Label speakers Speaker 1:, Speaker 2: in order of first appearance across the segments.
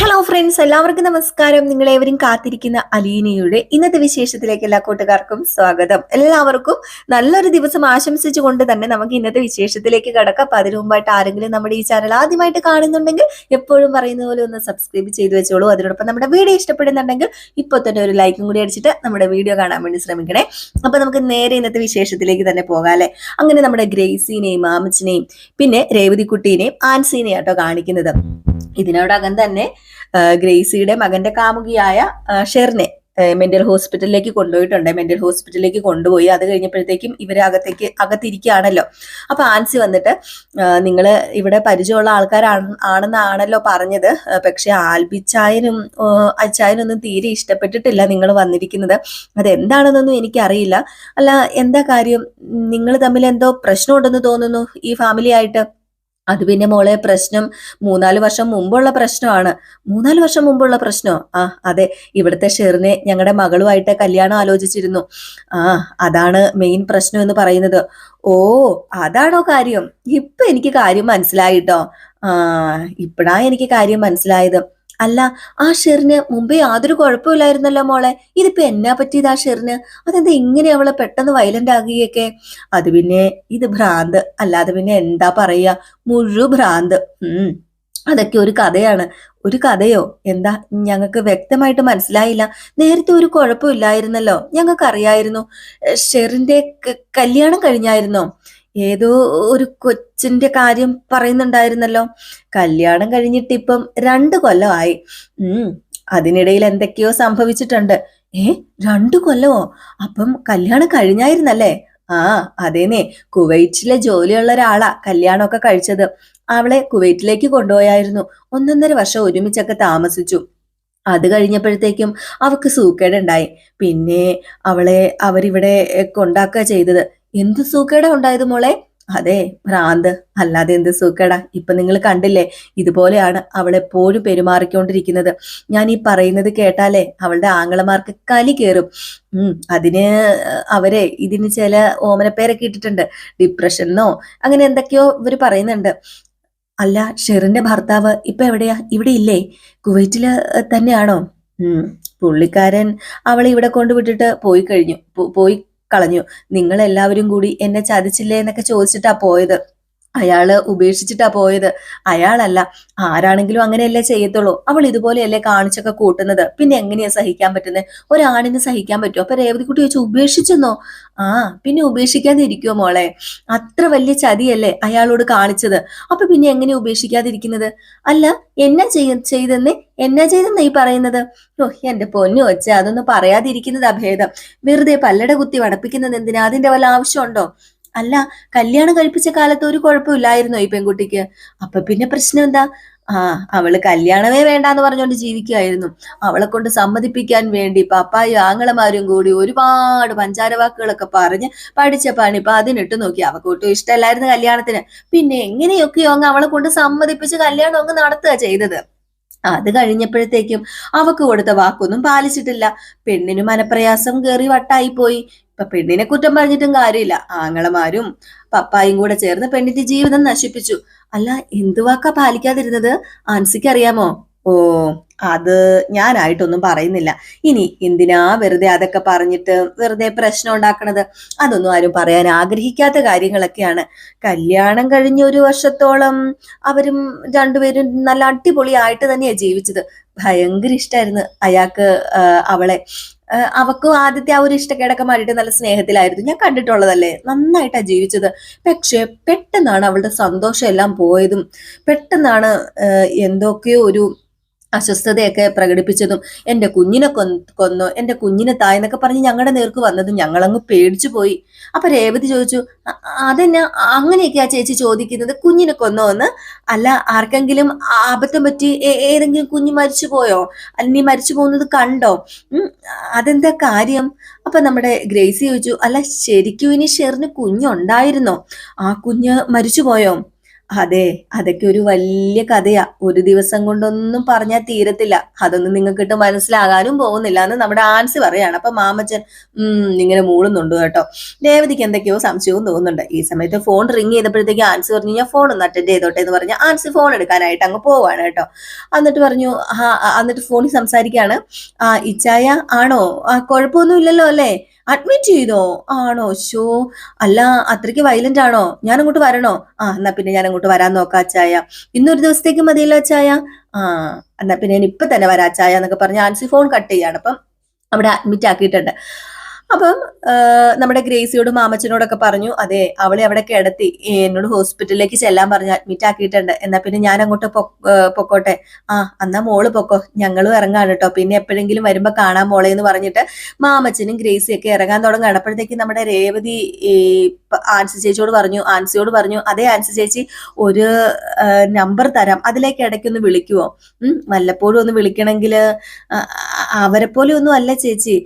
Speaker 1: Hello friends എല്ലാവർക്കും നമസ്കാരം. നിങ്ങളേവരും കാത്തിരിക്കുന്ന അലീനയുടെ ഇന്നത്തെ വിശേഷത്തിലേക്ക് എല്ലാ കൂട്ടുകാർക്കും സ്വാഗതം. എല്ലാവർക്കും നല്ലൊരു ദിവസം ആശംസിച്ചുകൊണ്ട് തന്നെ നമുക്ക് ഇന്നത്തെ വിശേഷത്തിലേക്ക് കടക്കാം. അപ്പൊ അതിനു മുമ്പായിട്ട് ആരെങ്കിലും നമ്മുടെ ഈ ചാനൽ ആദ്യമായിട്ട് കാണുന്നുണ്ടെങ്കിൽ എപ്പോഴും പറയുന്ന പോലെ ഒന്ന് സബ്സ്ക്രൈബ് ചെയ്തു വെച്ചോളൂ. അതിനോടൊപ്പം നമ്മുടെ വീഡിയോ ഇഷ്ടപ്പെടുന്നുണ്ടെങ്കിൽ ഇപ്പോൾ തന്നെ ഒരു ലൈക്കും കൂടി അടിച്ചിട്ട് നമ്മുടെ വീഡിയോ കാണാൻ വേണ്ടി ശ്രമിക്കണേ. അപ്പൊ നമുക്ക് നേരെ ഇന്നത്തെ വിശേഷത്തിലേക്ക് തന്നെ പോകാം അങ്ങനെ നമ്മുടെ ഗ്രേസിനെയും മാമച്ചിനെയും പിന്നെ രേവതിക്കുട്ടീനെയും ആൻസീനെയും ആട്ടോ കാണിക്കുന്നത്. ഇതിനോടകം തന്നെ ഗ്രേസിയുടെ മകന്റെ കാമുകിയായ ഷെർനെ മെന്റൽ ഹോസ്പിറ്റലിലേക്ക് കൊണ്ടുപോയിട്ടുണ്ട്. മെന്റൽ ഹോസ്പിറ്റലിലേക്ക് കൊണ്ടുപോയി. അത് കഴിഞ്ഞപ്പോഴത്തേക്കും ഇവരെ അകത്തേക്ക് അകത്തിരിക്കുകയാണല്ലോ. അപ്പൊ ആൻസി വന്നിട്ട് നിങ്ങൾ ഇവിടെ പരിചയമുള്ള ആൾക്കാരാണ് ആണെന്നാണല്ലോ പറഞ്ഞത്. പക്ഷെ ആൽബിച്ചായനും അച്ചായനൊന്നും തീരെ ഇഷ്ടപ്പെട്ടിട്ടില്ല നിങ്ങൾ വന്നിരിക്കുന്നത്. അതെന്താണെന്നൊന്നും എനിക്കറിയില്ല. അല്ല എന്താ കാര്യം? നിങ്ങൾ തമ്മിൽ എന്തോ പ്രശ്നമുണ്ടെന്ന് തോന്നുന്നു ഈ ഫാമിലി ആയിട്ട്? അത് പിന്നെ മോളെ പ്രശ്നം മൂന്നാൽ വർഷം മുമ്പുള്ള പ്രശ്നമാണ്. മൂന്നാൽ വർഷം മുമ്പുള്ള പ്രശ്നമോ ആ അതെ. ഇവിടുത്തെ ഷെറിനെ ഞങ്ങളുടെ മകളുമായിട്ട് കല്യാണം ആലോചിച്ചിരുന്നു. ആ അതാണ് മെയിൻ പ്രശ്നം എന്ന് പറയുന്നത്. ഓ അതാണോ കാര്യം? ഇപ്പൊ എനിക്ക് കാര്യം മനസ്സിലായിട്ടോ ആ ഇപ്പഴാ എനിക്ക് കാര്യം മനസ്സിലായത്. അല്ല ആ ഷെറിന് മുമ്പേ യാതൊരു കുഴപ്പമില്ലായിരുന്നല്ലോ മോളെ. ഇതിപ്പോ എന്നാ പറ്റിയത് ആ ഷെറിന്? അതെന്താ ഇങ്ങനെ അവളെ പെട്ടെന്ന് വയലന്റ് ആകുകയൊക്കെ? അത് പിന്നെ ഇത് ഭ്രാന്ത്. അല്ലാതെ പിന്നെ എന്താ പറയാ? മുഴു ഭ്രാന്ത്. ഉം. അതൊക്കെ ഒരു കഥയാണ്. ഒരു കഥയോ? എന്താ? ഞങ്ങൾക്ക് വ്യക്തമായിട്ട് മനസ്സിലായില്ല. നേരത്തെ ഒരു കുഴപ്പമില്ലായിരുന്നല്ലോ. ഞങ്ങൾക്ക് അറിയായിരുന്നു ഷെറിന്റെ കല്യാണം കഴിഞ്ഞായിരുന്നോ? ഏതോ ഒരു കൊച്ചിന്റെ കാര്യം പറയുന്നുണ്ടായിരുന്നല്ലോ. കല്യാണം കഴിഞ്ഞിട്ട് ഇപ്പം രണ്ട് കൊല്ലമായി. ഉം അതിനിടയിൽ എന്തൊക്കെയോ സംഭവിച്ചിട്ടുണ്ട്. ഏ രണ്ടു കൊല്ലമോ അപ്പം കല്യാണം കഴിഞ്ഞായിരുന്നല്ലേ? ആ അതേനെ കുവൈറ്റിലെ ജോലിയുള്ള ഒരാളാ കല്യാണമൊക്കെ കഴിച്ചത്. അവളെ കുവൈറ്റിലേക്ക് കൊണ്ടുപോയായിരുന്നു. ഒന്നൊന്നര വർഷം ഒരുമിച്ചൊക്കെ താമസിച്ചു. അത് കഴിഞ്ഞപ്പോഴത്തേക്കും അവക്ക് സൂക്കേടുണ്ടായി. പിന്നെ അവളെ അവരിവിടെ കൊണ്ടാക്കുക ചെയ്തത്. എന്ത് സൂക്കേട ഉണ്ടായത് മോളെ? അതെ ഭ്രാന്ത്. അല്ലാതെ എന്ത് സൂക്കേടാ? ഇപ്പൊ നിങ്ങൾ കണ്ടില്ലേ ഇതുപോലെയാണ് അവൾ എപ്പോഴും പെരുമാറിക്കൊണ്ടിരിക്കുന്നത്. ഞാൻ ഈ പറയുന്നത് കേട്ടാലേ അവളുടെ ആങ്ങളമാർക്ക് കലി കയറും ഉം അതിന് അവരെ ഇതിന് ചില ഓമനപ്പേരൊക്കെ ഇട്ടിട്ടുണ്ട്. ഡിപ്രഷനോ അങ്ങനെ എന്തൊക്കെയോ ഇവർ പറയുന്നുണ്ട്. അല്ല ഷെറിന്റെ ഭർത്താവ് ഇപ്പൊ എവിടെയാ? ഇവിടെ ഇല്ലേ? കുവൈറ്റിൽ തന്നെയാണോ? പുള്ളിക്കാരൻ അവളെ ഇവിടെ കൊണ്ടുവിട്ടിട്ട് പോയി കഴിഞ്ഞു. പോയി കളഞ്ഞു. നിങ്ങൾ എല്ലാവരും കൂടി എന്നെ ചതിച്ചില്ലേ എന്നൊക്കെ ചോദിച്ചിട്ടാ പോയത്. അയാൾ ഉപേക്ഷിച്ചിട്ടാ പോയത്. അയാളല്ല ആരാണെങ്കിലും അങ്ങനെയല്ലേ ചെയ്യത്തുള്ളൂ. അവൾ ഇതുപോലെയല്ലേ കാണിച്ചൊക്കെ കൂട്ടുന്നത്. പിന്നെ എങ്ങനെയാ സഹിക്കാൻ പറ്റുന്നത് ഒരാണിന് സഹിക്കാൻ പറ്റുമോ അപ്പൊ രേവതിക്കുട്ടി ചോദിച്ചു ഉപേക്ഷിച്ചെന്നോ? ആ പിന്നെ ഉപേക്ഷിക്കാതെ ഇരിക്കുമോ മോളെ? അത്ര വലിയ ചതിയല്ലേ അയാളോട് കാണിച്ചത്? അപ്പൊ പിന്നെ എങ്ങനെ ഉപേക്ഷിക്കാതിരിക്കുന്നത്? അല്ല എന്നാ ചെയ്യ ചെയ്തെന്നേ? എന്നാ ചെയ്തെന്ന് ഈ പറയുന്നത്? ഓ എന്റെ പൊന്നു വെച്ച അതൊന്നും പറയാതിരിക്കുന്നതാ ഭേദം. വെറുതെ പല്ലട കുത്തി വടപ്പിക്കുന്നത് എന്തിനാ? അതിന്റെ വല്ല ആവശ്യമുണ്ടോ? അല്ല കല്യാണം കഴിപ്പിച്ച കാലത്ത് ഒരു കുഴപ്പമില്ലായിരുന്നോ ഈ പെൺകുട്ടിക്ക്? അപ്പൊ പിന്നെ പ്രശ്നം എന്താ ആ അവൾ കല്യാണമേ വേണ്ടാന്ന് പറഞ്ഞുകൊണ്ട് ജീവിക്കുകയായിരുന്നു അവളെ കൊണ്ട് സമ്മതിപ്പിക്കാൻ വേണ്ടി പപ്പായും ആങ്ങളമാരും കൂടി ഒരുപാട് പഞ്ചാരവാക്കുകളൊക്കെ പറഞ്ഞ് പഠിച്ച പണി ഇപ്പൊ അതിനിട്ട് നോക്കി. അവക്ക് ഒട്ടും ഇഷ്ടമല്ലായിരുന്നു കല്യാണത്തിന്. പിന്നെ എങ്ങനെയൊക്കെയോ അങ്ങ് അവളെ കൊണ്ട് സമ്മതിപ്പിച്ച് കല്യാണം അങ്ങ് നടത്തുക ചെയ്തത്. അത് കഴിഞ്ഞപ്പോഴത്തേക്കും അവക്ക് കൊടുത്ത വാക്കൊന്നും പാലിച്ചിട്ടില്ല. പെണ്ണിന് മനപ്രയാസം കയറി വട്ടായി പോയി ഇപ്പൊ പെണ്ണിനെ കുറ്റം പറഞ്ഞിട്ടും കാര്യമില്ല. ആങ്ങളമാരും പപ്പായും കൂടെ ചേർന്ന് പെണ്ണിന്റെ ജീവിതം നശിപ്പിച്ചു. അല്ല എന്തുവാക്ക പാലിക്കാതിരുന്നത്? ആൻസിക്ക് അറിയാമോ? ഓ അത് ഞാനായിട്ടൊന്നും പറയുന്നില്ല. ഇനി എന്തിനാ വെറുതെ അതൊക്കെ പറഞ്ഞിട്ട് വെറുതെ പ്രശ്നം ഉണ്ടാക്കണത്? അതൊന്നും ആരും പറയാൻ ആഗ്രഹിക്കാത്ത കാര്യങ്ങളൊക്കെയാണ്. കല്യാണം കഴിഞ്ഞ ഒരു വർഷത്തോളം അവരും രണ്ടുപേരും നല്ല അടിപൊളിയായിട്ട് തന്നെയാ ജീവിച്ചത്. ഭയങ്കര ഇഷ്ടമായിരുന്നു അയാൾക്ക് അവളെ. അവക്കും ആദ്യത്തെ ആ ഒരു ഇഷ്ടക്കേടൊക്കെ മാറിയിട്ട് നല്ല സ്നേഹത്തിലായിരുന്നു. ഞാൻ കണ്ടിട്ടുള്ളതല്ലേ? നന്നായിട്ടാണ് ജീവിച്ചത്. പക്ഷെ പെട്ടെന്നാണ് അവളുടെ സന്തോഷം എല്ലാം പോയതും പെട്ടെന്നാണ് എന്തൊക്കെയോ ഒരു അസ്വസ്ഥതയൊക്കെ പ്രകടിപ്പിച്ചതും എന്റെ കുഞ്ഞിനെ കൊന്നു എന്റെ കുഞ്ഞിനെ തായെന്നൊക്കെ പറഞ്ഞ് ഞങ്ങളുടെ നേർക്ക് വന്നതും ഞങ്ങളങ്ങ് പേടിച്ചു പോയി. അപ്പൊ രേവതി ചോദിച്ചു അതെന്നാ? അങ്ങനെയൊക്കെയാ ചേച്ചി ചോദിക്കുന്നത്? കുഞ്ഞിനെ കൊന്നോ എന്ന്? അല്ല ആർക്കെങ്കിലും ആപത്തം പറ്റി ഏതെങ്കിലും കുഞ്ഞ് മരിച്ചു പോയോ? അല്ലെങ്കിൽ മരിച്ചു പോകുന്നത് കണ്ടോ? അതെന്താ കാര്യം? അപ്പൊ നമ്മുടെ ഗ്രേസി ചോദിച്ചു അല്ല ശരിക്കും ഇനി ഷെറിന് കുഞ്ഞുണ്ടായിരുന്നോ? ആ കുഞ്ഞ് മരിച്ചു പോയോ? അതെ അതൊക്കെ ഒരു വലിയ കഥയാ. ഒരു ദിവസം കൊണ്ടൊന്നും പറഞ്ഞാൽ തീരത്തില്ല. അതൊന്നും നിങ്ങൾക്കിട്ട് മനസ്സിലാകാനും പോകുന്നില്ല എന്ന് നമ്മുടെ ആൻസി പറയാണ്. അപ്പൊ മാമച്ചൻ ഉം ഇങ്ങനെ മൂളുന്നുണ്ട് കേട്ടോ. രേവതിക്ക് എന്തൊക്കെയോ സംശയവും തോന്നുന്നുണ്ട്. ഈ സമയത്ത് ഫോൺ റിങ് ചെയ്തപ്പോഴത്തേക്ക് ആൻസ് പറഞ്ഞു ഞാൻ ഫോൺ ഒന്ന് അറ്റൻഡ് ചെയ്തോട്ടെ എന്ന് പറഞ്ഞ് ആൻസ് ഫോൺ എടുക്കാനായിട്ട് അങ്ങ് പോവാണ് കേട്ടോ. എന്നിട്ട് പറഞ്ഞു എന്നിട്ട് ഫോണിൽ സംസാരിക്കാണ്. ആ ഇച്ചായ ആണോ? ആ കുഴപ്പമൊന്നും ഇല്ലല്ലോ അല്ലേ? അഡ്മിറ്റ് ചെയ്തോ? ആണോ? ഷോ അല്ല അത്രയ്ക്ക് വയലന്റ് ആണോ? ഞാൻ അങ്ങോട്ട് വരണോ? ആ എന്നാ പിന്നെ ഞാൻ അങ്ങോട്ട് വരാൻ നോക്കാം അച്ചായ ഇന്നൊരു ദിവസത്തേക്ക് മതിയല്ലോ അച്ചായ ആ എന്നാ പിന്നെ ഞാൻ ഇപ്പൊ തന്നെ വരാം അച്ചായ എന്നൊക്കെ പറഞ്ഞ് ആൻസി ഫോൺ കട്ട് ചെയ്യാണ്. അപ്പം അവിടെ അഡ്മിറ്റ് ആക്കിയിട്ടുണ്ട്. അപ്പം നമ്മുടെ ഗ്രേസിയോടും മാമച്ചനോടൊക്കെ പറഞ്ഞു അതെ അവളെ അവിടെ കിടത്തി എന്നോട് ഹോസ്പിറ്റലിലേക്ക് ചെല്ലാൻ പറഞ്ഞു അഡ്മിറ്റ് ആക്കിയിട്ടുണ്ട്. എന്നാ പിന്നെ ഞാൻ അങ്ങോട്ട് പൊക്കോട്ടെ. ആ എന്നാ മോൾ പൊക്കോ ഞങ്ങളും ഇറങ്ങാണ് കേട്ടോ പിന്നെ എപ്പോഴെങ്കിലും വരുമ്പോ കാണാൻ മോളെ എന്ന് പറഞ്ഞിട്ട് മാമച്ചനും ഗ്രേസിയും ഒക്കെ ഇറങ്ങാൻ തുടങ്ങുകയാണ്. അപ്പോഴത്തേക്ക് നമ്മുടെ രേവതി ആൻസി ചേച്ചിയോട് പറഞ്ഞു ആൻസിയോട് പറഞ്ഞു അതേ ആൻസി ചേച്ചി ഒരു നമ്പർ തരാം. അതിലേക്ക് ഇടയ്ക്കൊന്ന് വിളിക്കുവോ? വല്ലപ്പോഴും ഒന്ന് വിളിക്കണമെങ്കിൽ അവരെ പോലെ ഒന്നും അല്ല ചേച്ചി.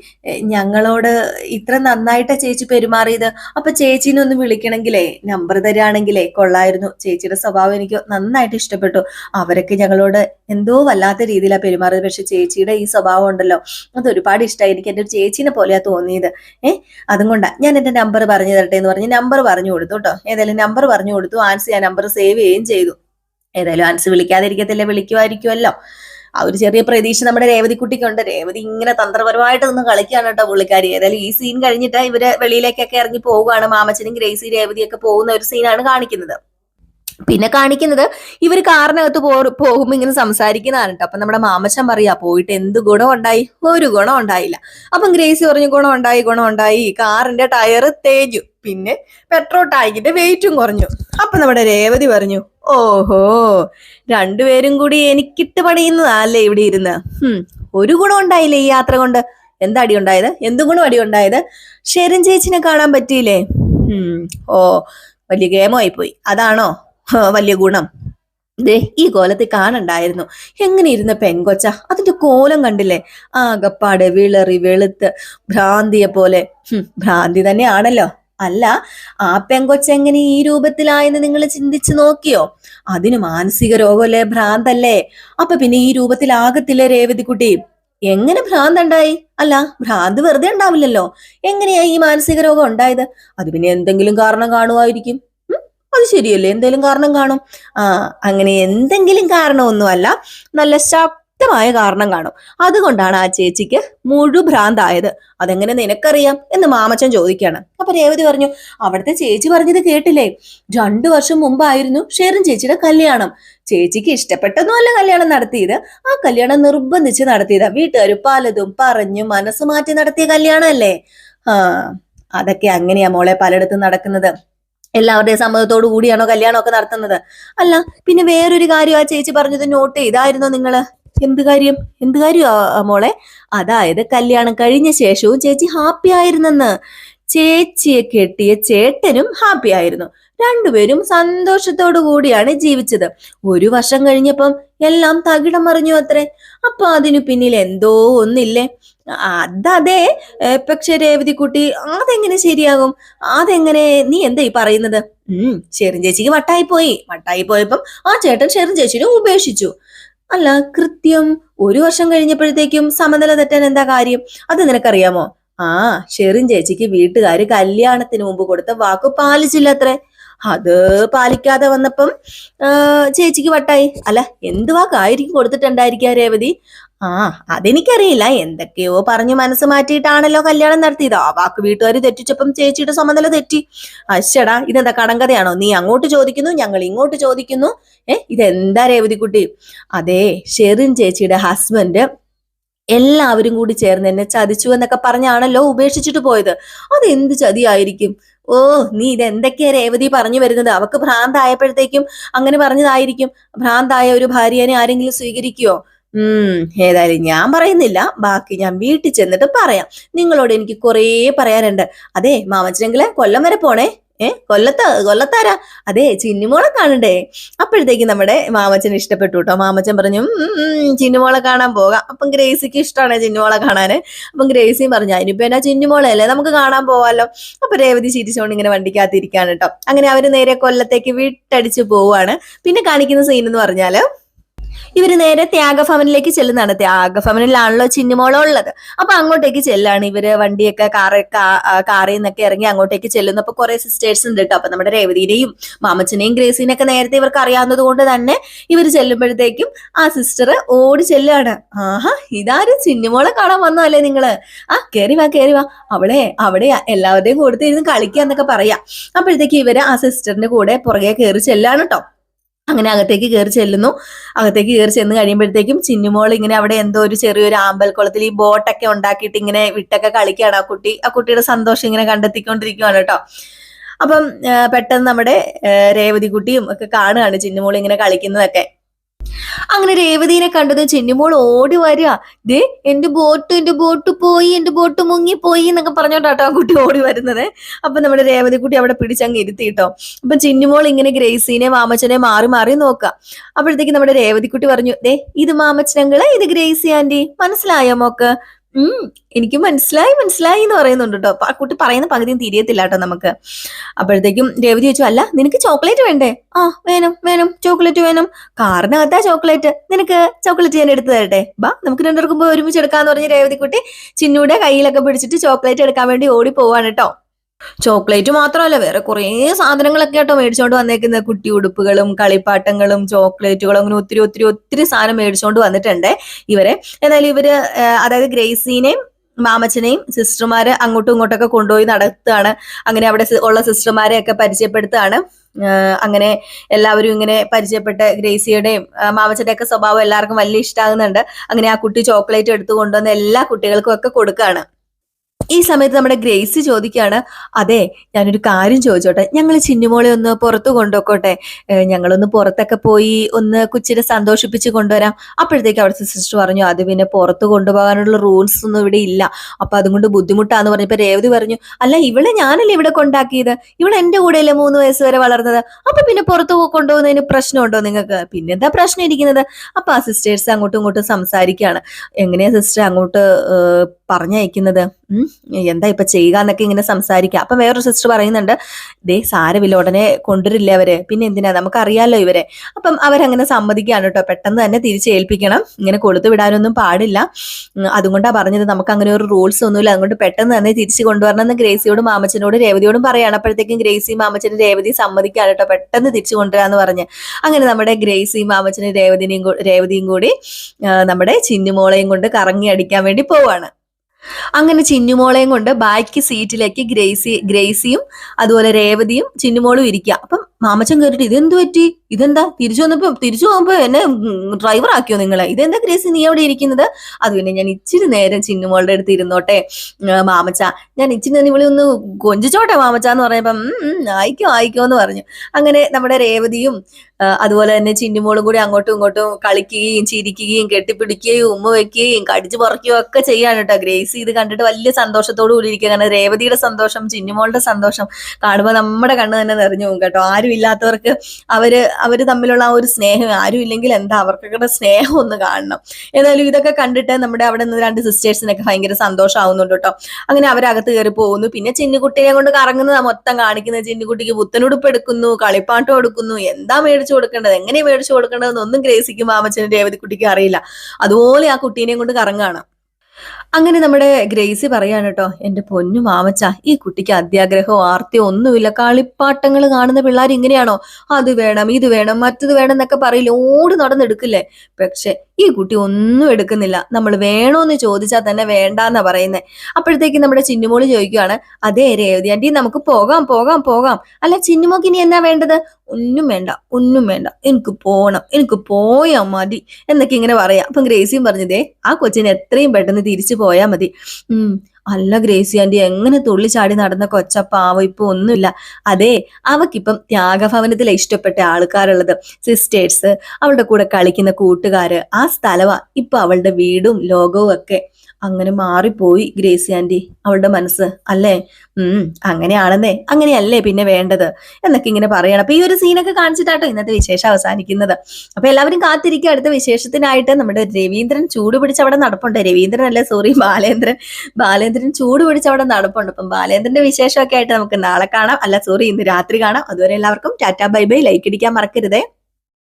Speaker 1: ഞങ്ങളോട് ഇത്ര നന്നായിട്ടാ ചേച്ചി പെരുമാറിയത്. അപ്പൊ ചേച്ചീനെ ഒന്ന് വിളിക്കണമെങ്കിലേ നമ്പർ തരികയാണെങ്കിലേ കൊള്ളായിരുന്നു. ചേച്ചിയുടെ സ്വഭാവം എനിക്ക് നന്നായിട്ട് ഇഷ്ടപ്പെട്ടു. അവരൊക്കെ ഞങ്ങളോട് എന്തോ വല്ലാത്ത രീതിയിലാണ് പെരുമാറിയത്. പക്ഷെ ചേച്ചിയുടെ ഈ സ്വഭാവം ഉണ്ടല്ലോ അത് ഒരുപാട് ഇഷ്ടമായി എനിക്ക് എന്റെ ഒരു ചേച്ചീനെ പോലെയാ തോന്നിയത്. ഏഹ് അതും കൊണ്ടാ. ഞാൻ എന്റെ നമ്പർ പറഞ്ഞു തരട്ടെ എന്ന് പറഞ്ഞ് നമ്പർ പറഞ്ഞു കൊടുത്തു കേട്ടോ. ഏതായാലും നമ്പർ പറഞ്ഞു കൊടുത്തു. ആൻസി ആ നമ്പർ സേവ് ചെയ്യുകയും ചെയ്തു. ഏതായാലും ആൻസി വിളിക്കാതിരിക്കത്തില്ല വിളിക്കുമായിരിക്കുമല്ലോ. ആ ഒരു ചെറിയ പ്രതീക്ഷ നമ്മുടെ രേവതിക്കുട്ടിക്കുണ്ട്. രേവതി ഇങ്ങനെ തന്ത്രപരമായിട്ട് നിന്ന് കളിക്കുകയാണ് കേട്ടോ പുള്ളിക്കാരി. ഏതായാലും ഈ സീൻ കഴിഞ്ഞിട്ട് ഇവർ വെളിയിലേക്കൊക്കെ ഇറങ്ങി പോവുകയാണ്. മാമച്ചനും ഗ്രേസി രേവതിയൊക്കെ പോകുന്ന ഒരു സീനാണ് കാണിക്കുന്നത്. പിന്നെ കാണിക്കുന്നത് ഇവർ കാറിനകത്ത് പോ പോകുമ്പോ ഇങ്ങനെ സംസാരിക്കുന്നതാണ് കേട്ടോ. അപ്പൊ നമ്മുടെ മാമച്ചൻ പറയാ പോയിട്ട് എന്ത് ഗുണം ഉണ്ടായി? ഒരു ഗുണം ഉണ്ടായില്ല. അപ്പം ഗ്രേസി പറഞ്ഞു ഗുണം ഉണ്ടായി ഗുണം ഉണ്ടായി. കാറിന്റെ ടയർ തേഞ്ഞു. പിന്നെ പെട്രോൾ ടാങ്കിന്റെ വെയിറ്റും കുറഞ്ഞു. അപ്പൊ നമ്മുടെ രേവതി പറഞ്ഞു ഓഹോ രണ്ടുപേരും കൂടി എനിക്കിട്ട് പണിയുന്നതല്ലേ ഇവിടെ ഇരുന്ന്? ഒരു ഗുണം ഉണ്ടായില്ലേ ഈ യാത്ര കൊണ്ട്? എന്താ അടി ഉണ്ടായത്? എന്തും ഗുണം അടി ഉണ്ടായത്? ഷെറിൻ ചേച്ചിനെ കാണാൻ പറ്റിയില്ലേ? ഓ വലിയ ഗെയിമോ ആയിപ്പോയി അതാണോ വലിയ ഗുണം. ദേ ഈ കോലത്തിൽ കാണണ്ടായിരുന്നു. എങ്ങനെ ഇരുന്ന പെങ്കൊച്ച? അതിന്റെ കോലം കണ്ടില്ലേ? ആകപ്പാടെ വിളറി വെളുത്ത് ഭ്രാന്തിയെ പോലെ ഭ്രാന്തി തന്നെയാണല്ലോ. അല്ല ആ പെങ്കൊച്ചെങ്ങനെ ഈ രൂപത്തിലായെന്ന് നിങ്ങൾ ചിന്തിച്ചു നോക്കിയോ? അതിന് മാനസിക രോഗമല്ലേ ഭ്രാന്തല്ലേ? അപ്പൊ പിന്നെ ഈ രൂപത്തിലാകത്തില്ലേ രേവതിക്കുട്ടി എങ്ങനെ ഭ്രാന്ത് ഉണ്ടായി അല്ല ഭ്രാന്ത് വെറുതെ ഉണ്ടാവില്ലല്ലോ. എങ്ങനെയാ ഈ മാനസിക രോഗം ഉണ്ടായത്? അത് പിന്നെ എന്തെങ്കിലും കാരണം കാണുമായിരിക്കും. അത് ശരിയല്ലേ? എന്തെങ്കിലും കാരണം കാണും. ആ അങ്ങനെ എന്തെങ്കിലും കാരണമൊന്നുമല്ല. നല്ല ശക്തമായ കാരണം കാണും. അതുകൊണ്ടാണ് ആ ചേച്ചിക്ക് മുഴുഭ്രാന്തായത് അതെങ്ങനെ നിനക്കറിയാം എന്ന് മാമച്ചൻ ചോദിക്കുകയാണ്. അപ്പൊ രേവതി പറഞ്ഞു അവിടുത്തെ ചേച്ചി പറഞ്ഞത് കേട്ടില്ലേ? രണ്ടു വർഷം മുമ്പായിരുന്നു ഷെറിൻ ചേച്ചിയുടെ കല്യാണം. ചേച്ചിക്ക് ഇഷ്ടപ്പെട്ടൊന്നുമല്ല കല്യാണം നടത്തിയത്. ആ കല്യാണം നിർബന്ധിച്ച് നടത്തിയത്. വീട്ടുകാർ പലതും പറഞ്ഞു മനസ്സ് മാറ്റി നടത്തിയ കല്യാണമല്ലേ? ആ അതൊക്കെ അങ്ങനെയാ മോളെ പലയിടത്തും നടക്കുന്നത്. എല്ലാവരുടെയും സമ്മതത്തോടു കൂടിയാണോ കല്യാണമൊക്കെ നടത്തുന്നത്? അല്ല പിന്നെ വേറൊരു കാര്യം ആ ചേച്ചി പറഞ്ഞത് നോട്ട് ചെയ്തായിരുന്നോ നിങ്ങൾ? എന്ത് കാര്യം? എന്ത് കാര്യം മോളെ? അതായത് കല്യാണം കഴിഞ്ഞ ശേഷവും ചേച്ചി ഹാപ്പി ആയിരുന്നെന്ന്. ചേച്ചിയെ കെട്ടിയ ചേട്ടനും ഹാപ്പി ആയിരുന്നു. രണ്ടുപേരും സന്തോഷത്തോടു കൂടിയാണ് ജീവിച്ചത്. ഒരു വർഷം കഴിഞ്ഞപ്പം എല്ലാം തകിടം മറിഞ്ഞു അത്രേ. അപ്പൊ അതിനു പിന്നിൽ എന്തോ ഒന്നില്ലേ? അതതെ ഏ, പക്ഷെ രേവതിക്കുട്ടി അതെങ്ങനെ ശരിയാകും? അതെങ്ങനെ? നീ എന്താ ഈ പറയുന്നത്? ഉം ഷെറിൻ ചേച്ചിക്ക് വട്ടായി പോയി വട്ടായി പോയപ്പം ആ ചേട്ടൻ ഷെറിൻ ചേച്ചിനെ ഉപേക്ഷിച്ചു. അല്ല കൃത്യം ഒരു വർഷം കഴിഞ്ഞപ്പോഴത്തേക്കും സമനില തെറ്റാൻ എന്താ കാര്യം? അത് നിനക്കറിയാമോ? ആ ഷെറിൻ ചേച്ചിക്ക് വീട്ടുകാര് കല്യാണത്തിന് മുമ്പ് കൊടുത്ത വാക്ക് പാലിച്ചില്ലത്രേ. അത് പാലിക്കാതെ വന്നപ്പം ചേച്ചിക്ക് വട്ടായി. അല്ല എന്തുവാ വാക്കായിരിക്കും കൊടുത്തിട്ടുണ്ടായിരിക്കുക രേവതി? ആ അതെനിക്കറിയില്ല. എന്തൊക്കെയോ പറഞ്ഞു മനസ്സ് മാറ്റിയിട്ടാണല്ലോ കല്യാണം നടത്തിയത്. ആ വാക്ക് വീട്ടുകാർ തെറ്റിച്ചപ്പം ചേച്ചിയുടെ സമനില തെറ്റി. അശ്ശടാ ഇതെന്താ കടങ്കഥയാണോ? നീ അങ്ങോട്ട് ചോദിക്കുന്നു ഞങ്ങൾ ഇങ്ങോട്ട് ചോദിക്കുന്നു. ഏ ഇതെന്താ രേവതിക്കുട്ടി? അതെ ഷെറിൻ ചേച്ചിയുടെ ഹസ്ബൻഡ് എല്ലാവരും കൂടി ചേർന്ന് എന്നെ ചതിച്ചു എന്നൊക്കെ പറഞ്ഞാണല്ലോ ഉപേക്ഷിച്ചിട്ട് പോയത്. അത് എന്ത് ചതിയായിരിക്കും? ഓ നീ ഇതെന്തൊക്കെയാ രേവതി പറഞ്ഞു വരുന്നത്? അവക്ക് ഭ്രാന്തായപ്പോഴത്തേക്കും അങ്ങനെ പറഞ്ഞതായിരിക്കും. ഭ്രാന്തായ ഒരു ഭാര്യനെ ആരെങ്കിലും സ്വീകരിക്കുവോ? ഉം ഏതായാലും ഞാൻ പറയുന്നില്ല. ബാക്കി ഞാൻ വീട്ടിൽ ചെന്നിട്ട് പറയാം. നിങ്ങളോട് എനിക്ക് കുറേ പറയാനുണ്ട്. അതെ മാമച്ചെങ്കിൽ കൊല്ലം വരെ പോണേ. ഏ? കൊല്ലത്ത്? കൊല്ലത്താരാ? അതെ ചിന്നിമോളെ കാണണ്ടേ. അപ്പോഴത്തേക്ക് നമ്മുടെ മാമച്ചൻ ഇഷ്ടപ്പെട്ടു കേട്ടോ. മാമച്ചൻ പറഞ്ഞു ചിന്നിമോളെ കാണാൻ പോകാം. അപ്പം ഗ്രേസിക്ക് ഇഷ്ടമാണ് ചിന്നുമോളെ കാണാൻ അപ്പം ഗ്രേസിയും പറഞ്ഞു അതിനിപ്പോ എന്നാ ചിന്നുമോളെ അല്ലേ? നമുക്ക് കാണാൻ പോവാലോ. അപ്പൊ രേവതി ചിരിച്ചോണ്ട് ഇങ്ങനെ വണ്ടിക്കകത്ത് ഇരിക്കാണ് കേട്ടോ. അങ്ങനെ അവർ നേരെ കൊല്ലത്തേക്ക് വിട്ടടിച്ച് പോവാണ്. പിന്നെ കാണിക്കുന്ന സീൻ എന്ന് പറഞ്ഞാൽ ഇവർ നേരെ ത്യാഗഭവനിലേക്ക് ചെല്ലുന്നതാണ്. ത്യാഗഭവനിലാണല്ലോ ചിന്നുമോളം ഉള്ളത്. അപ്പൊ അങ്ങോട്ടേക്ക് ചെല്ലാണ്. ഇവർ വണ്ടിയൊക്കെ കാറ് കാറിൽ നിന്നൊക്കെ ഇറങ്ങി അങ്ങോട്ടേക്ക് ചെല്ലുന്നു. അപ്പൊ കുറെ സിസ്റ്റേഴ്സ് ഉണ്ട് കേട്ടോ അപ്പൊ നമ്മുടെ രേവതിയുടെയും മാമച്ചനെയും ഗ്രേസിനെയൊക്കെ നേരത്തെ ഇവർക്ക് അറിയാവുന്നത് കൊണ്ട് തന്നെ ഇവർ ചെല്ലുമ്പോഴത്തേക്കും ആ സിസ്റ്റർ ഓടി ചെല്ലാണ്. ആഹാ ഇതാരും? ചിന്നുമോളെ കാണാൻ വന്നതല്ലേ നിങ്ങൾ? ആ കേറി വാ കേറി വാ. അവളെ അവിടെ എല്ലാവരുടെയും കൊടുത്തിരുന്ന് കളിക്കാന്നൊക്കെ പറയാം. അപ്പോഴത്തേക്ക് ഇവർ ആ സിസ്റ്ററിന്റെ കൂടെ പുറകെ കയറി ചെല്ലാണ് കേട്ടോ അങ്ങനെ അകത്തേക്ക് കയറി ചെല്ലുന്നു. അകത്തേക്ക് കയറി ചെന്ന് കഴിയുമ്പോഴത്തേക്കും ചിന്നുമോൾ ഇങ്ങനെ അവിടെ എന്തോ ഒരു ചെറിയൊരു ആമ്പൽക്കുളത്തിൽ ഈ ബോട്ടൊക്കെ ഉണ്ടാക്കിയിട്ട് ഇങ്ങനെ വിട്ടൊക്കെ കളിക്കുകയാണ് ആ കുട്ടി. ആ കുട്ടിയുടെ സന്തോഷം ഇങ്ങനെ കണ്ടെത്തിക്കൊണ്ടിരിക്കുകയാണ് കേട്ടോ. അപ്പം പെട്ടെന്ന് നമ്മുടെ രേവതി കുട്ടിയും ഒക്കെ കാണുകയാണ് ചിന്നുമോൾ ഇങ്ങനെ കളിക്കുന്നതൊക്കെ. അങ്ങനെ രേവതീനെ കണ്ടത് ചെന്നുമോൾ ഓടി വരിക. ദേ എന്റെ ബോട്ട് എന്റെ ബോട്ട് പോയി എന്റെ ബോട്ട് മുങ്ങി പോയി എന്നൊക്കെ പറഞ്ഞോണ്ടാട്ടോ ആ കുട്ടി ഓടി വരുന്നത്. അപ്പൊ നമ്മുടെ രേവതി കുട്ടി അവിടെ പിടിച്ചങ്ങ് ഇരുത്തി കേട്ടോ. അപ്പൊ ചിന്നുമോൾ ഇങ്ങനെ ഗ്രേസിനെ മാമച്ചനെ മാറി മാറി നോക്കുക. അപ്പോഴത്തേക്ക് നമ്മുടെ രേവതി കുട്ടി പറഞ്ഞു ദേ ഇത് മാമച്ചനങ്ങൾ ഇത് ഗ്രേസി ആന്റി മനസ്സിലായോ മോക്ക്? എനിക്ക് മനസ്സിലായി മനസ്സിലായി എന്ന് പറയുന്നുണ്ട് കേട്ടോ ആ കുട്ടി പറയുന്ന പകുതിയും തിരിയത്തില്ല കേട്ടോ നമുക്ക്. അപ്പോഴത്തേക്കും രേവതി ചോദിച്ചു അല്ല നിനക്ക് ചോക്ലേറ്റ് വേണ്ടേ? ആ വേണം വേണം ചോക്ലേറ്റ് വേണം. കാറിനകത്താ ചോക്ലേറ്റ്? നിനക്ക് ചോക്ലേറ്റ് ഞാൻ എടുത്തു തരട്ടെ? ബാ നമുക്ക് രണ്ടുപേർക്കും ഒരുമിച്ച് എടുക്കാന്ന് പറഞ്ഞ് രേവതി കുട്ടി ചിന്നൂടെ കയ്യിലൊക്കെ പിടിച്ചിട്ട് ചോക്ലേറ്റ് എടുക്കാൻ വേണ്ടി ഓടി പോവാണ് കേട്ടോ ചോക്ലേറ്റ് മാത്രമല്ല വേറെ കുറേ സാധനങ്ങളൊക്കെ കേട്ടോ മേടിച്ചോണ്ട് വന്നേക്കുന്നത് കുട്ടി ഉടുപ്പുകളും കളിപ്പാട്ടങ്ങളും ചോക്ലേറ്റുകളും അങ്ങനെ ഒത്തിരി ഒത്തിരി ഒത്തിരി സാധനം മേടിച്ചോണ്ട് വന്നിട്ടുണ്ട് ഇവരെ. എന്നാലും ഇവർ അതായത് ഗ്രേസീനെയും മാമച്ചനെയും സിസ്റ്റർമാര് അങ്ങോട്ടും ഇങ്ങോട്ടൊക്കെ കൊണ്ടുപോയി നടത്തുകയാണ്. അങ്ങനെ അവിടെ ഉള്ള സിസ്റ്റർമാരെ ഒക്കെ പരിചയപ്പെടുത്തുകയാണ് അങ്ങനെ എല്ലാവരും ഇങ്ങനെ പരിചയപ്പെട്ട ഗ്രേസിയുടെയും മാമച്ചന്റെ ഒക്കെ സ്വഭാവം എല്ലാവർക്കും വലിയ ഇഷ്ടമാകുന്നുണ്ട് അങ്ങനെ ആ കുട്ടി ചോക്ലേറ്റ് എടുത്തു കൊണ്ടുവന്ന് എല്ലാ കുട്ടികൾക്കും ഒക്കെ കൊടുക്കുകയാണ്. ഈ സമയത്ത് നമ്മുടെ ഗ്രേസ് ചോദിക്കുകയാണ് അതെ ഞാനൊരു കാര്യം ചോദിച്ചോട്ടെ ഞങ്ങൾ ചിന്നുമോളെ ഒന്ന് പുറത്തു കൊണ്ടുപോക്കോട്ടെ ഞങ്ങളൊന്ന് പുറത്തൊക്കെ പോയി ഒന്ന് കൊച്ചിനെ സന്തോഷിപ്പിച്ച് കൊണ്ടുവരാം. അപ്പോഴത്തേക്ക് അവിടുത്തെ സിസ്റ്റർ പറഞ്ഞു അത് പിന്നെ പുറത്ത് കൊണ്ടുപോകാനുള്ള റൂൾസ് ഒന്നും ഇവിടെ ഇല്ല. അപ്പൊ അതുകൊണ്ട് ബുദ്ധിമുട്ടാന്ന് പറഞ്ഞപ്പോ രേവതി പറഞ്ഞു അല്ല ഇവളെ ഞാനല്ലേ ഇവിടെ കൊണ്ടാക്കിയത്? ഇവൾ എന്റെ കൂടെയല്ലേ മൂന്ന് വയസ്സ് വരെ വളർന്നത്? അപ്പൊ പിന്നെ പുറത്ത് കൊണ്ടുപോകുന്നതിന് പ്രശ്നമുണ്ടോ നിങ്ങൾക്ക്? പിന്നെന്താ പ്രശ്നം ഇരിക്കുന്നത്? അപ്പൊ ആ സിസ്റ്റേഴ്സ് അങ്ങോട്ടും ഇങ്ങോട്ടും സംസാരിക്കുകയാണ്. എങ്ങനെയാ സിസ്റ്റർ അങ്ങോട്ട് പറഞ്ഞയക്കുന്നത്. എന്താ ഇപ്പൊ ചെയ്യുക എന്നൊക്കെ ഇങ്ങനെ സംസാരിക്കുക അപ്പൊ വേറൊരു സിസ്റ്റർ പറയുന്നുണ്ട് ദേ സാരമില്ല ഉടനെ കൊണ്ടുവരില്ല അവർ പിന്നെ എന്തിനാ? നമുക്കറിയാലോ ഇവരെ. അപ്പം അവരങ്ങനെ സമ്മതിക്കുകയാണ് കേട്ടോ പെട്ടെന്ന് തന്നെ തിരിച്ചേൽപ്പിക്കണം ഇങ്ങനെ കൊടുത്തു വിടാനൊന്നും പാടില്ല. അതുകൊണ്ടാ പറഞ്ഞത്. നമുക്ക് അങ്ങനെ ഒരു റൂൾസ് ഒന്നുമില്ല. അതുകൊണ്ട് പെട്ടെന്ന് തന്നെ തിരിച്ചു കൊണ്ടുവരണം എന്ന് ഗ്രേസിയോടും മാമച്ചനോടും രേവതിയോടും പറയാണ്. അപ്പോഴത്തേക്കും ഗ്രേസി മാമച്ചനും രേവതി സമ്മതിക്കാണ് കേട്ടോ പെട്ടെന്ന് തിരിച്ചു കൊണ്ടുവരാന്ന് പറഞ്ഞ്. അങ്ങനെ നമ്മുടെ ഗ്രേസി മാമച്ചനും രേവതിനെയും രേവതിയും കൂടി നമ്മുടെ ചിന്നുമോളെയും കൊണ്ട് കറങ്ങി അടിക്കാൻ വേണ്ടി പോവാണ്. അങ്ങനെ ചിന്നുമോളെയും കൊണ്ട് ബാക്കി സീറ്റിലേക്ക് ഗ്രേസി ഗ്രേസിയും അതുപോലെ രേവതിയും ചിന്നുമോളും ഇരിക്കുക അപ്പം മാമച്ചൻ കയറിട്ട് ഇതെന്ത് പറ്റി? ഇതെന്താ? തിരിച്ചു വന്നപ്പോ തിരിച്ചു പോകുമ്പോ എന്നെ ഡ്രൈവർ ആക്കിയോ നിങ്ങളെ? ഇതെന്താ ഗ്രേസി നീ അവിടെ ഇരിക്കുന്നത്? അത് പിന്നെ ഞാൻ ഇച്ചിരി നേരം ചിന്നുമോളുടെ അടുത്ത് ഇരുന്നോട്ടെ മാമച്ച. ഞാൻ ഇച്ചിരി നേരം ഇവിടെ ഒന്ന് കൊഞ്ചിച്ചോട്ടെ മാമച്ച എന്ന് പറഞ്ഞപ്പം "ഉം, ഉം, ആയിക്കോ ആയിക്കോ എന്ന് പറഞ്ഞു. അങ്ങനെ നമ്മുടെ രേവതിയും അതുപോലെ തന്നെ ചിന്നുമോളും കൂടി അങ്ങോട്ടും ഇങ്ങോട്ടും കളിക്കുകയും ചിരിക്കുകയും കെട്ടിപ്പിടിക്കുകയും ഉമ്മ വെക്കുകയും കടിച്ചു പുറക്കുകയും ഒക്കെ ചെയ്യാണ് കേട്ടോ. ഗ്രേസി ഇത് കണ്ടിട്ട് വലിയ സന്തോഷത്തോടു കൂടി ഇരിക്കുക കാരണം രേവതിയുടെ സന്തോഷം ചിന്നുമോളുടെ സന്തോഷം കാണുമ്പോൾ നമ്മുടെ കണ്ണ് തന്നെ നിറഞ്ഞു പോകും കേട്ടോ. ആരും ഇല്ലാത്തവർക്ക് അവർ അവർ തമ്മിലുള്ള ആ ഒരു സ്നേഹം ആരും ഇല്ലെങ്കിൽ എന്താ അവർക്കൊക്കെ സ്നേഹം ഒന്ന് കാണണം. എന്നാലും ഇതൊക്കെ കണ്ടിട്ട് നമ്മുടെ അവിടെ നിന്ന് രണ്ട് സിസ്റ്റേഴ്സിനൊക്കെ ഭയങ്കര സന്തോഷമാവുന്നുണ്ട് കേട്ടോ. അങ്ങനെ അവരകത്ത് കയറി പോകുന്നു. പിന്നെ ചിന്നുകുട്ടിയെ കൊണ്ട് കറങ്ങുന്നത് മൊത്തം കാണിക്കുന്നത് ചിന്നുകുട്ടിക്ക് പുത്തനുടുപ്പ് എടുക്കുന്നു കളിപ്പാട്ടം എടുക്കുന്നു എന്താ മേടിച്ചു കൊടുക്കേണ്ടത്? എങ്ങനെ മേടിച്ചു കൊടുക്കേണ്ടതെന്നൊന്നും ഗ്രേസിക്കും മാമച്ചനും രേവതിക്കുട്ടിക്കും അറിയില്ല. അതുപോലെ ആ കുട്ടീനെയും കൊണ്ട് കറങ്ങാണ് അങ്ങനെ നമ്മുടെ ഗ്രേസി പറയാണ് കേട്ടോ എന്റെ പൊന്നു മാമച്ച ഈ കുട്ടിക്ക് അത്യാഗ്രഹമോ ആർത്തിയോ ഒന്നുമില്ല. കളിപ്പാട്ടങ്ങൾ കാണുന്ന പിള്ളേർ ഇങ്ങനെയാണോ? അത് വേണം ഇത് വേണം മറ്റത് വേണം എന്നൊക്കെ പറയില്ല ഓടി നടന്നെടുക്കില്ലേ? പക്ഷെ ഈ കുട്ടി ഒന്നും എടുക്കുന്നില്ല. നമ്മൾ വേണോന്ന് ചോദിച്ചാൽ തന്നെ വേണ്ടാന്നാ പറയുന്നത് അപ്പോഴത്തേക്ക് നമ്മുടെ ചിന്നുമോൾ ചോദിക്കുകയാണ് അതേ രേവതി ആന്റി നമുക്ക് പോകാം പോകാം പോകാം. അല്ല ചിന്നുമോക്ക് ഇനി എന്നാ വേണ്ടത്? ഒന്നും വേണ്ട ഒന്നും വേണ്ട. എനിക്ക് പോകണം എനിക്ക് പോയാ മതി. എന്നൊക്കെ ഇങ്ങനെ പറയാം. അപ്പം ഗ്രേസിയും പറഞ്ഞതേ ആ കൊച്ചിനെ എത്രയും പെട്ടെന്ന് തിരിച്ചു പോയാൽ മതി. അല്ല ഗ്രേസി ആന്റി എങ്ങനെ തുള്ളി ചാടി നടന്ന കൊച്ച പാവം ഇപ്പൊ ഒന്നുമില്ല. അതെ അവക്കിപ്പം ത്യാഗഭവനത്തിലെ ഇഷ്ടപ്പെട്ട ആൾക്കാരുള്ളത്. സിസ്റ്റേഴ്സ് അവളുടെ കൂടെ കളിക്കുന്ന കൂട്ടുകാര് ആ സ്ഥലവാ ഇപ്പൊ അവളുടെ വീടും ലോകവും ഒക്കെ. അങ്ങനെ മാറിപ്പോയി ഗ്രേസി ആന്റി അവളുടെ മനസ്സ് അല്ലേ? ഉം അങ്ങനെയാണെന്നേ അങ്ങനെയല്ലേ പിന്നെ വേണ്ടത്? എന്നൊക്കെ ഇങ്ങനെ പറയണം. അപ്പൊ ഈ ഒരു സീനൊക്കെ കാണിച്ചിട്ടാട്ടോ ഇന്നത്തെ വിശേഷം അവസാനിക്കുന്നത്. അപ്പൊ എല്ലാവരും കാത്തിരിക്കുക. അടുത്ത വിശേഷത്തിനായിട്ട് നമ്മുടെ രവീന്ദ്രൻ ചൂടുപിടിച്ച് അവിടെ നടപ്പുണ്ട്. രവീന്ദ്രൻ അല്ലേ സോറി ബാലേന്ദ്രൻ ബാലേന്ദ്രൻ ബാലേന്ദ്രൻ ചൂട് പിടിച്ച് അവിടെ നടപ്പുണ്ട്. അപ്പം ബാലേന്ദ്രന്റെ വിശേഷമൊക്കെ ആയിട്ട് നമുക്ക് നാളെ കാണാം. അല്ല സോറി ഇന്ന് രാത്രി കാണാം. അതുവരെ എല്ലാവർക്കും ടാറ്റാ ബൈ ബൈ. ലൈക്ക് ഇടിക്കാൻ മറക്കരുതേ.